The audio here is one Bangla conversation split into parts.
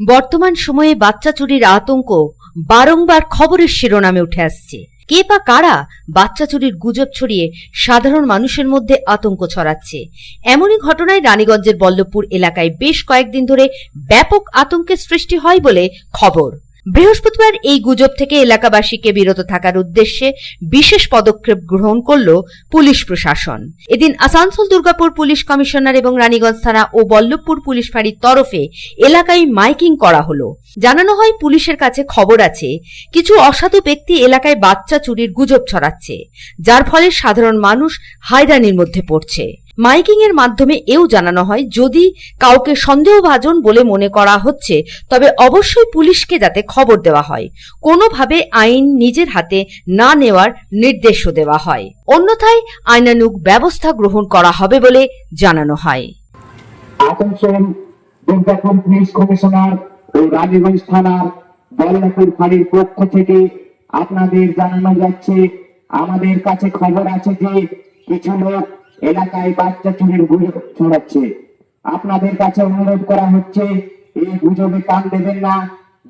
বর্তমান সময়ে বাচ্চা চুরির আতঙ্ক বারংবার খবরের শিরোনামে উঠে আসছে। কে বা কারা বাচ্চা চুরির গুজব ছড়িয়ে সাধারণ মানুষের মধ্যে আতঙ্ক ছড়াচ্ছে? এমনই ঘটনায় রানীগঞ্জের বল্লভপুর এলাকায় বেশ কয়েকদিন ধরে ব্যাপক আতঙ্কের সৃষ্টি হয় বলে খবর। বৃহস্পতিবার এই গুজব থেকে এলাকাবাসীকে বিরত থাকার উদ্দেশ্যে বিশেষ পদক্ষেপ গ্রহণ করল পুলিশ প্রশাসন। এদিন আসানসোল দুর্গাপুর পুলিশ কমিশনার এবং রানীগঞ্জ থানা ও বল্লভপুর পুলিশ ফাঁড়ির তরফে এলাকায় মাইকিং করা হলো। জানানো হয় পুলিশের কাছে খবর আছে, কিছু অসাধু ব্যক্তি এলাকায় বাচ্চা চুরির গুজব ছড়াচ্ছে, যার ফলে সাধারণ মানুষ হায়রানির মধ্যে পড়ছে। মাইকিং এর মাধ্যমে এও জানানো হয়, যদি কাউকে সন্দেহভাজন বলে মনে করা হচ্ছে, তবে অবশ্যই পুলিশকে যাতে খবর দেওয়া হয়। কোনোভাবে আইন নিজের হাতে না নেওয়ার নির্দেশও দেওয়া হয়। অন্যথায় আইনানুগ ব্যবস্থা গ্রহণ করা হবে বলে জানানো হয়। পক্ষ থেকে আপনাদের জানানো যাচ্ছে, আমাদের কাছে খবর আছে যে কিছু লোক এলাকায় বাচ্চা চুরির গুজব ছড়াচ্ছে। আপনাদের কাছে অনুরোধ করা হচ্ছে, এই গুজবে কান দেবেন না।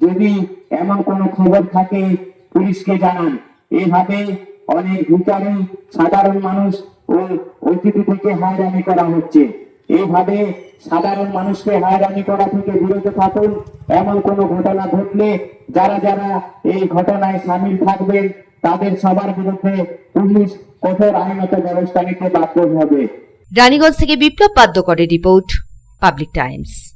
যদি এমন কোনো খবর থাকে, পুলিশকে জানান। এভাবে অনেক ভিকারি সাধারণ মানুষ ও অতিথি থেকে হয়রানি করা হচ্ছে। এইভাবে সাধারণ মানুষকে হয়রানি করা থেকে বিরত থাকুন। এমন কোনো ঘটনা ঘটলে যারা যারা এই ঘটনায় সামিল থাকবেন, তাদের সবার বিরুদ্ধে পুলিশ কঠোর ব্যবস্থা নিতে বাধ্য হবে? রানীগঞ্জ থেকে বিপ্লব বাদ্যকরের রিপোর্ট পাবলিক টাইমস।